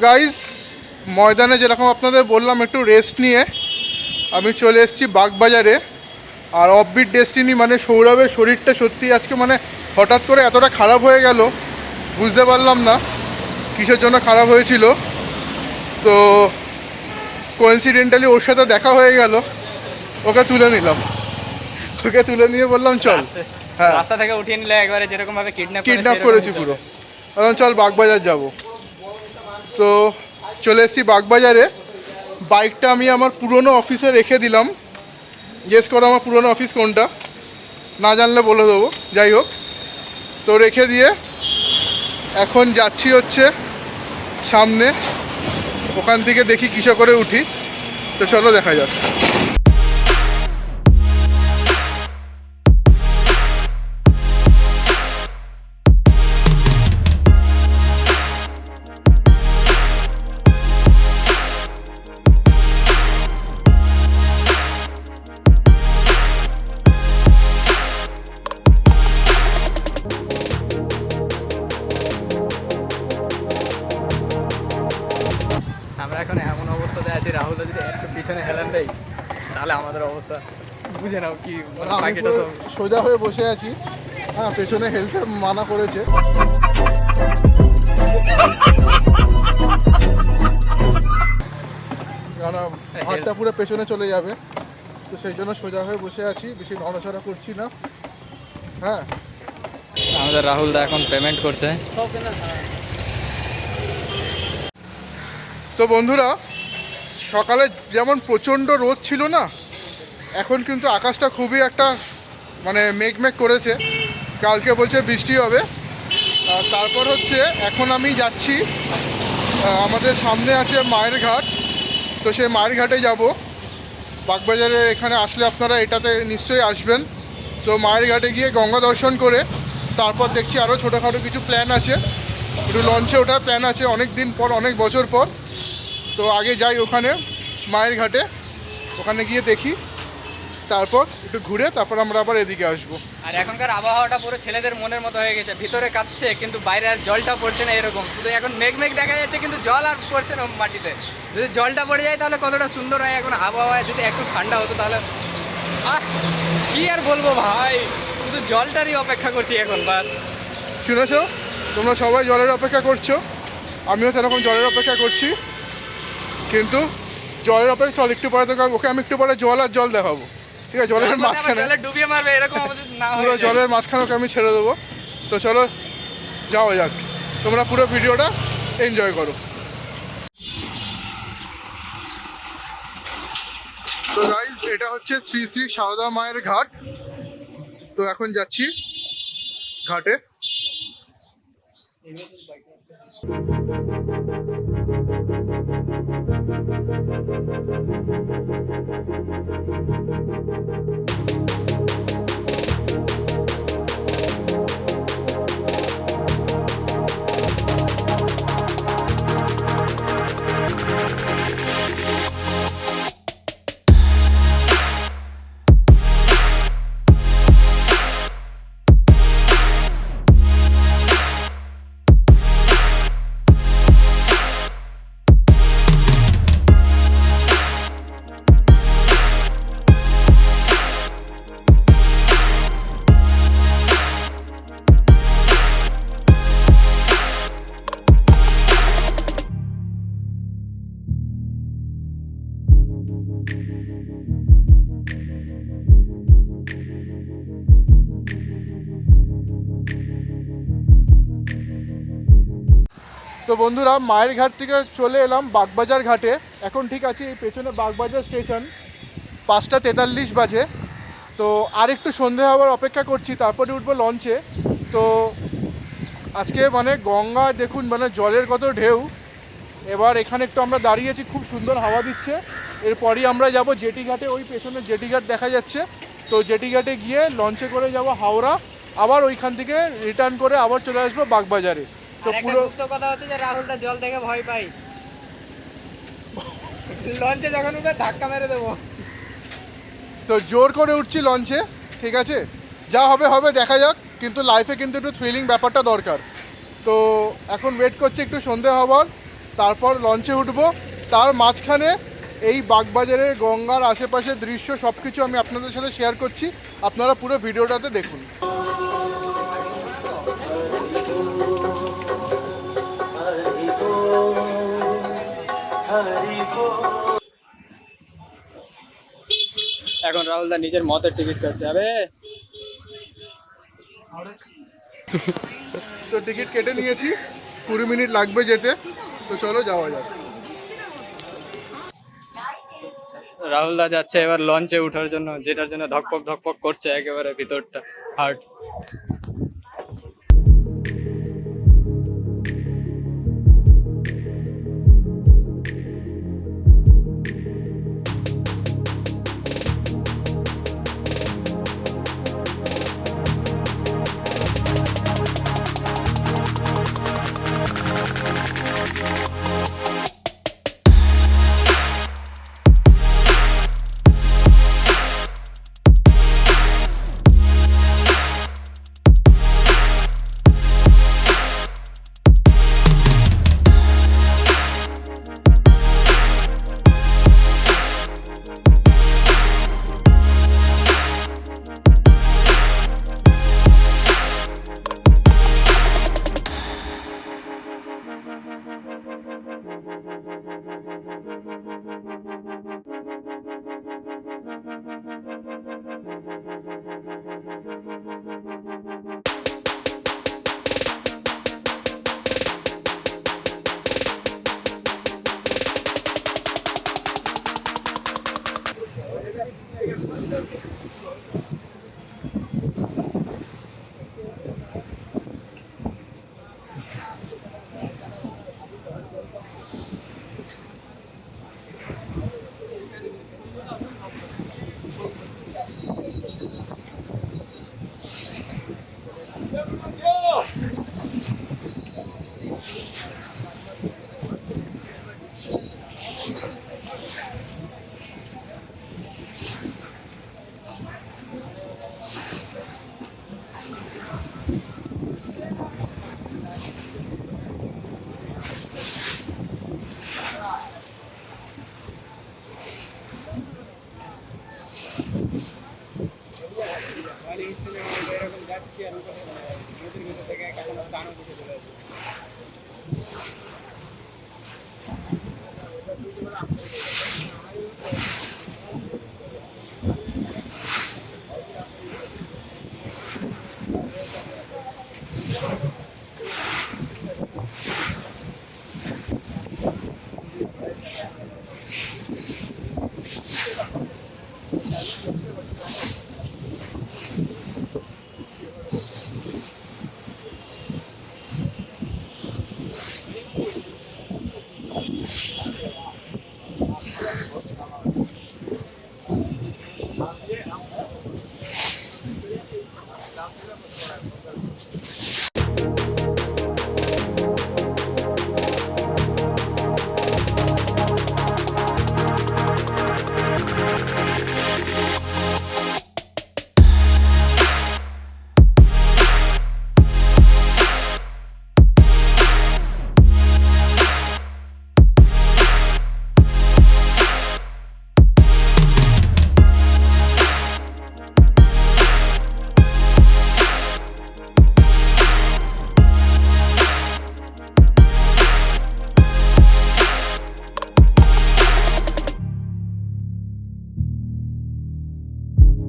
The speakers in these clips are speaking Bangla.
তো গাইস ময়দানে যেরকম আপনাদের বললাম একটু রেস্ট নিয়ে আমি চলে এসেছি বাগবাজারে। আর অফবিট ডেস্টিনি মানে সৌরভের শরীরটা সত্যি আজকে মানে হঠাৎ করে এতটা খারাপ হয়ে গেল বুঝতে পারলাম না কিসের জন্য খারাপ হয়েছিল। তো কোইন্সিডেন্টালি ওর সাথে দেখা হয়ে গেল ওকে তুলে নিলাম। ওকে তুলে নিয়ে বললাম চল। হ্যাঁ। রাস্তা থেকে উঠিয়ে নিলে একবারে যেরকম ভাবে কিডন্যাপ কিডন্যাপ করেছি পুরো। বললাম চল বাগবাজার যাব। তো চলে এসেছি বাগবাজারে। বাইকটা আমি আমার পুরনো অফিসে রেখে দিলাম। গেস করো আমার পুরনো অফিস কোনটা? না জানলে বলে দেবো। যাই হোক। তো রেখে দিয়ে এখন যাচ্ছি হচ্ছে সামনে। ওখান থেকে দেখি কিসে করে উঠি। তো চলো দেখা যাক। এখন এমন অবস্থাতে আছি রাহুল যদি একটু পিছনে হেলান দেয় তাহলে আমাদের অবস্থা বুঝে নাও কি বাকিটা তো। সোজা হয়ে বসে আছি। হ্যাঁ পেছনে হেলতে মানা করেছে। কেন হাতটা পুরো পেছনে চলে যাবে। তো সেই জন্য সোজা হয়ে বসে আছি বেশি নড়াচড়া করছি না। হ্যাঁ। আমাদের রাহুল দা এখন পেমেন্ট করছে। তো বন্ধুরা, সকালে যেমন প্রচণ্ড রোদ ছিল না, এখন কিন্তু আকাশটা খুবই একটা মানে মেঘ মেঘ করেছে। কালকে বলছে বৃষ্টি হবে। তারপর হচ্ছে এখন আমি যাচ্ছি আমাদের সামনে আছে মায়ের ঘাট। তো সেই মায়ের ঘাটে যাব। বাগবাজারের এখানে আসলে আপনারা এটাতে নিশ্চয়ই আসবেন। তো মায়ের ঘাটে গিয়ে গঙ্গা দর্শন করে, তারপর দেখছি আরও ছোটোখাটো কিছু প্ল্যান আছে। একটু লঞ্চে ওঠার প্ল্যান আছে অনেক দিন পর, অনেক বছর পর। তো আগে যাই ওখানে মায়ের ঘাটে। ওখানে গিয়ে দেখি। তারপর একটু ঘুরে তারপর আমরা আবার এদিকে আসব। আর এখনকার আবহাওয়াটা পুরো ছেলেদের মনের মতো হয়ে গেছে। ভিতরে কাঁপছে কিন্তু বাইরে আর জলটা পড়ছে না এরকম। শুধু এখন মেঘ মেঘ দেখা যাচ্ছে কিন্তু জল আর পড়ছে না মাটিতে। যদি জলটা পড়ে যায় তাহলে কতটা সুন্দর হয় এখন আবহাওয়ায়। যদি একটু ঠান্ডা হতো তাহলে আহ কি আর বলব ভাই? শুধু জলটারই অপেক্ষা করছি এখন বাস। শুনেছ? তোমরা সবাই জলের অপেক্ষা করছ। আমিও সেরকম জলের অপেক্ষা করছি। কিন্তু জলের অপেক্ষা চল একটু পরে তোকে ওকে আমি একটু পরে জল আর জল দেখাবো। ঠিক আছে জলের মাঝখানে। ডুবিয়ে মারবে এরকম পুরো জলের মাঝখানে ওকে আমি ছেড়ে দেবো। তো চলো যাওয়া যাক। তোমরা পুরো ভিডিওটা এনজয় করো। তো গাইজ এটা হচ্ছে শ্রী শ্রী সারদা মায়ের ঘাট। তো এখন যাচ্ছি ঘাটে। thank you তো বন্ধুরা, মায়ের ঘাট থেকে চলে এলাম বাগবাজার ঘাটে। এখন ঠিক আছে এই পেছনে বাগবাজার স্টেশন, পাঁচটা তেতাল্লিশ বাজে। তো আর একটু সন্ধে হওয়ার অপেক্ষা করছি, তারপরে উঠবো লঞ্চে তো আজকে মানে গঙ্গা, দেখুন মানে জলের কত ঢেউ। এবার এখানে একটু আমরা দাঁড়িয়েছি খুব সুন্দর হাওয়া দিচ্ছে। এরপরই আমরা যাব জেটি ঘাটে, ওই পেছনে জেটি ঘাট দেখা যাচ্ছে। তো জেটি ঘাটে গিয়ে লঞ্চে করে যাব হাওড়া। আবার ওইখান থেকে রিটার্ন করে আবার চলে আসব বাগবাজারে। তো পুরো কথা হচ্ছে যে রাহুলটা জল দেখে ভয় পাই লঞ্চে যখন উঠে ধাক্কা মেরে দেবো। তো জোর করে উঠছি লঞ্চে ঠিক আছে? যা হবে হবে দেখা যাক। কিন্তু লাইফে কিন্তু একটু থ্রিলিং ব্যাপারটা দরকার। তো এখন ওয়েট করছি একটু সন্ধে হওয়ার তারপর লঞ্চে উঠবো। তার মাঝখানে এই বাগবাজারের গঙ্গার আশেপাশের দৃশ্য সব কিছু আমি আপনাদের সাথে শেয়ার করছি। আপনারা পুরো ভিডিওটাতে দেখুন। এখন রাহুল দা নিজের মতের টিকিট করছে আরে। তো টিকিট কেটে নিয়েছি কুড়ি মিনিট লাগবে যেতে তো চলো যাওয়া যাক। রাহুল দা যাচ্ছে এবার লঞ্চে ওঠার জন্য যেটার জন্য ধকপক ধকপক করছে একেবারে ভিতরটা হার্ট Yeah! যাচ্ছি আর থেকে চলে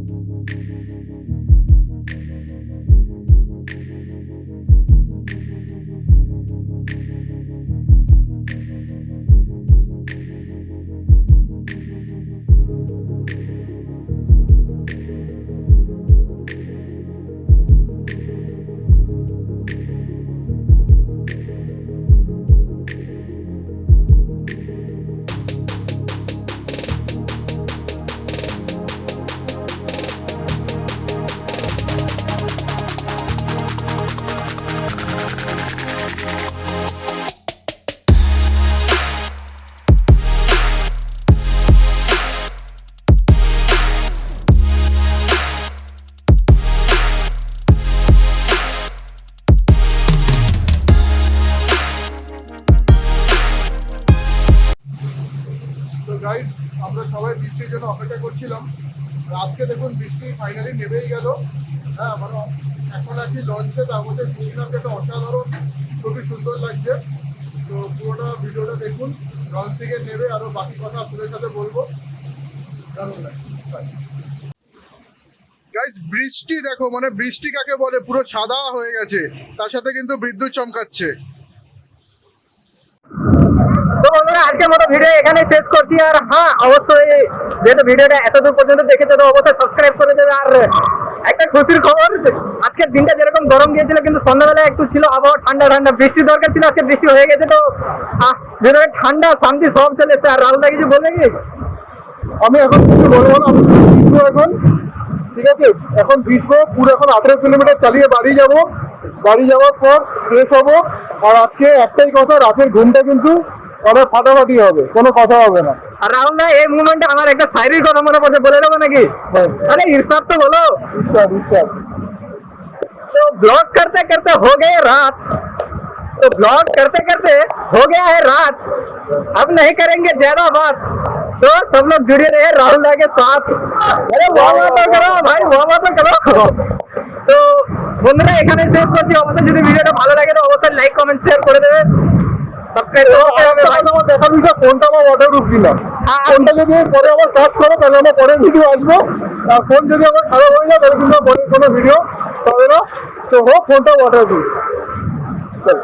Thank you. আর আজকে দেখুন বৃষ্টি ফাইনালি নেমেই গেল। হ্যাঁ মানে এখন আসি লঞ্চে তার মধ্যে বৃষ্টি নামটা একটা অসাধারণ, খুবই সুন্দর লাগছে। তো পুরোটা ভিডিওটা দেখুন লঞ্চ থেকে নেবে আরও বাকি কথা আপনাদের সাথে বলব। দারুণ বৃষ্টি দেখো মানে বৃষ্টি কাকে বলে? পুরো সাদা হয়ে গেছে, তার সাথে কিন্তু বিদ্যুৎ চমকাচ্ছে তো বন্ধুরা আজকের মতো ভিডিও এখানে শেষ করছি। আর হ্যাঁ অবশ্যই যেহেতু ভিডিওটা এতদূর পর্যন্ত দেখেছে তো অবশ্যই সাবস্ক্রাইব করে দেবে। আর একটা খুশির খবর আজকের দিনটা যেরকম গরম গিয়েছিল কিন্তু সন্ধ্যাবেলা একটু ছিল আবহাওয়া ঠান্ডা ঠান্ডা। বৃষ্টি দরকার ছিল আজকে বৃষ্টি হয়ে গেছে তো আহ, ঠান্ডা শান্তি সব চলে এসছে। আর রাহুলদা কিছু বলবে কি? আমি এখন কিছু বলব না এখন। ঠিক আছে? এখন ভিজবো পুরো এখন আঠেরো কিলোমিটার চালিয়ে বাড়ি যাব। বাড়ি যাওয়ার পর ফ্রেশ হব। আর আজকে একটাই কথা রাতের ঘুমটা কিন্তু আমার ফাটাফাটি হবে কোনো কথা হবে না আর রাহুল দা এই মুভমেন্টে আমার একটা শারীরিক কথা মনে পড়ছে বলে দেবো নাকি আরে ইরশাদ তো বলো বিশ্বাস বিশ্বাস तो ब्लॉग करते करते हो गए रात तो ब्लॉग करते करते हो गया है रात अब नहीं करेंगे ज्यादा बात तो सब लोग जुड़े रहे राहुल दा के साथ अरे वाह तो करो भाई वाह तो करो তো বন্ধুরা এখানে শেষ করছি অবশ্যই যদি ভিডিওটা ভালো লাগে তো অবশ্যই লাইক কমেন্ট শেয়ার করে দেবে করতে হবে ভাই। আমার বিষয় ওয়াটারপ্রুফ দিলাম হ্যাঁ। কোনটা যদি পরে আবার কাজ করো তাহলে আমরা পরের ভিডিও আসব। আর ফোন যদি আমার খারাপ হয়ে যায় তাহলে কিন্তু পরের কোনো ভিডিও পাবে না। তো হোক ফোনটা ওয়াটারপ্রুফ চলো।